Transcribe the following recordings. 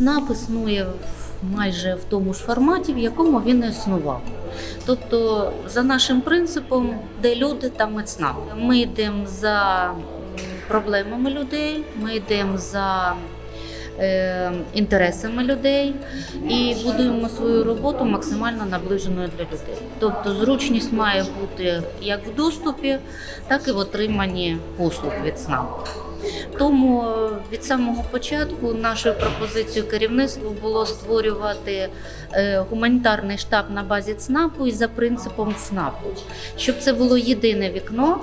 ЦНАП існує майже в тому ж форматі, в якому він існував. Тобто, за нашим принципом, де люди, там і ЦНАП. Ми йдемо за проблемами людей, ми йдемо за е, інтересами людей і будуємо свою роботу максимально наближеною для людей. Тобто зручність має бути як в доступі, так і в отриманні послуг від СНАПу. Тому е, від самого початку нашою пропозицією керівництву було створювати е, гуманітарний штаб на базі ЦНАПу і за принципом ЦНАПу, щоб це було єдине вікно,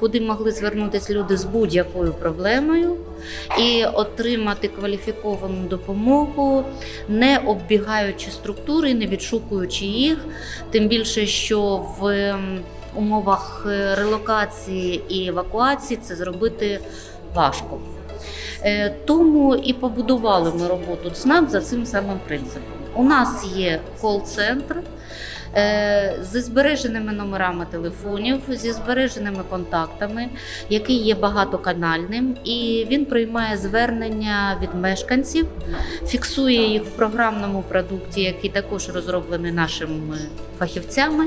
куди могли звернутися люди з будь-якою проблемою і отримати кваліфіковану допомогу, не оббігаючи структури, не відшукуючи їх, тим більше, що в ем, умовах е, релокації і евакуації це зробити важко. Е, Тому і побудували ми роботу ЦНАП за цим самим принципом. У нас є кол-центр е, зі збереженими номерами телефонів, зі збереженими контактами, який є багатоканальним, і він приймає звернення від мешканців, фіксує їх в програмному продукті, який також розроблений нашими фахівцями.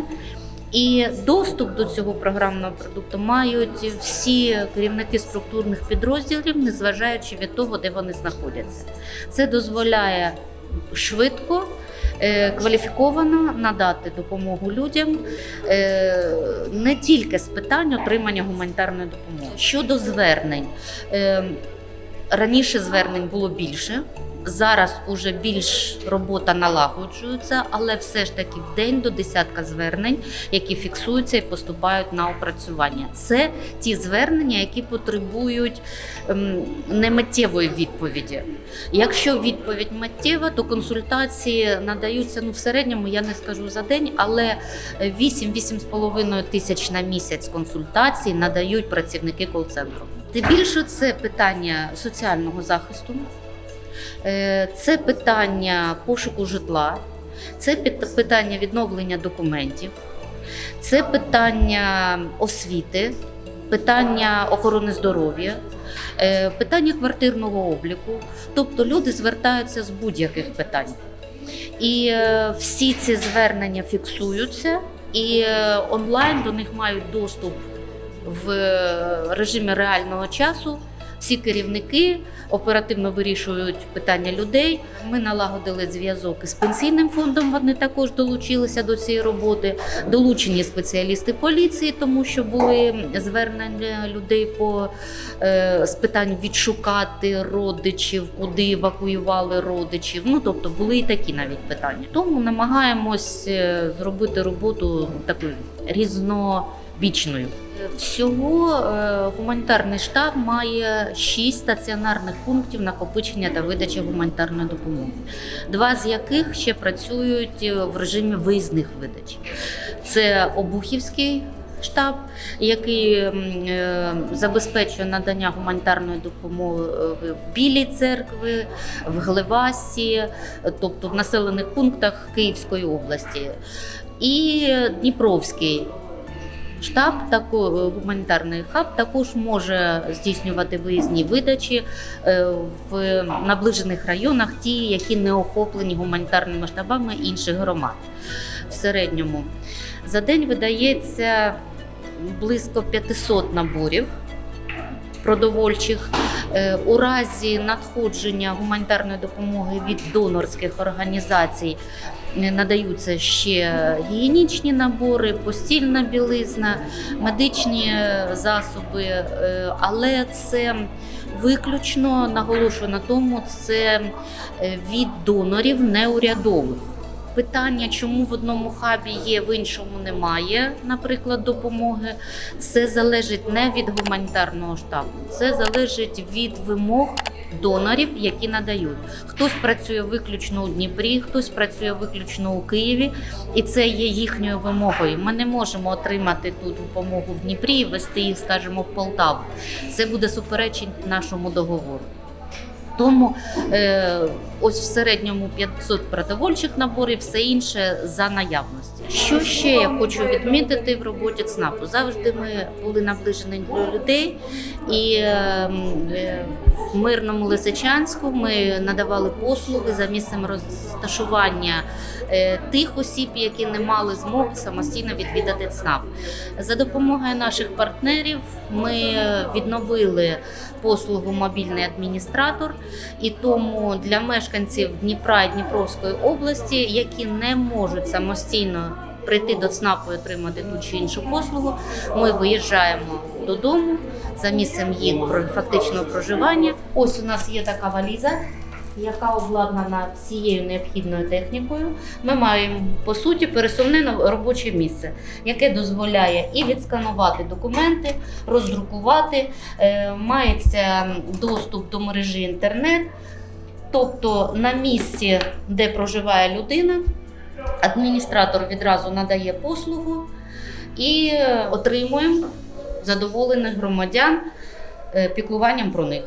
І доступ до цього програмного продукту мають всі керівники структурних підрозділів, незважаючи від того, де вони знаходяться. Це дозволяє швидко, е, кваліфіковано надати допомогу людям е, не тільки з питань отримання гуманітарної допомоги. Щодо звернень, е, раніше звернень було більше. Зараз уже більш робота налагоджується, але все ж таки в день до десятка звернень, які фіксуються і поступають на опрацювання. Це ті звернення, які потребують ем, немиттєвої відповіді. Якщо відповідь миттєва, то консультації надаються ну в середньому, я не скажу за день, але 8-8,5 тисяч на місяць консультацій надають працівники кол-центру. Тим більше це питання соціального захисту. Е, Це питання пошуку житла, це питання відновлення документів, це питання освіти, питання охорони здоров'я, е, питання квартирного обліку. Тобто люди звертаються з будь-яких питань. І е, всі ці звернення фіксуються, і онлайн до них мають доступ в режимі реального часу. Всі керівники оперативно вирішують питання людей. Ми налагодили зв'язок із пенсійним фондом. Вони також долучилися до цієї роботи. Долучені спеціалісти поліції, тому що були звернення людей по е, з питань відшукати родичів, куди евакуювали родичів. Ну тобто були і такі навіть питання. Тому намагаємось е, зробити роботу такою різнобічною. Всього е, гуманітарний штаб має шість стаціонарних пунктів накопичення та видачі гуманітарної допомоги, два з яких ще працюють е, в режимі виїзних видач. Це Обухівський штаб, який е, забезпечує надання гуманітарної допомоги в Білій церкві, в Глевасі, тобто в населених пунктах Київської області, і Дніпровський Штаб тако, гуманітарний хаб також може здійснювати виїзні видачі е, в наближених районах, ті, які не охоплені гуманітарними штабами інших громад. В середньому за день видається близько 500 наборів продовольчих. Е, У разі надходження гуманітарної допомоги від донорських організацій е, надаються ще гігієнічні набори, постільна білизна, медичні е, засоби, але це виключно наголошую на тому, це від донорів неурядових. Питання, чому в одному хабі є, в іншому немає, наприклад, допомоги, це залежить не від гуманітарного штабу, це залежить від вимог донорів, які надають. Хтось працює виключно у Дніпрі, хтось працює виключно у Києві, і це є їхньою вимогою. Ми не можемо отримати ту допомогу в Дніпрі і вести їх, скажімо, в Полтаву. Це буде суперечить нашому договору. Тому е, ось в середньому 500 продовольчих наборів, все інше за наявності. Що ще я хочу відмітити в роботі ЦНАПу? Завжди ми були наближені до людей, і е, м, е, в мирному Лисичанську ми надавали послуги за місцем розташування е, тих осіб, які не мали змоги самостійно відвідати ЦНАП. За допомогою наших партнерів ми відновили послугу мобільний адміністратор, і тому для мешканців Дніпра і Дніпровської області, які не можуть самостійно прийти до ЦНАПу і отримати ту чи іншу послугу, ми виїжджаємо додому за місцем їх фактичного проживання. Ось у нас є така валіза. Яка обладнана всією необхідною технікою, ми маємо по суті пересувне робоче місце, яке дозволяє і відсканувати документи, роздрукувати, е, мається доступ до мережі інтернет. Тобто на місці, де проживає людина, адміністратор відразу надає послугу і е, отримуємо задоволених громадян е, піклуванням про них.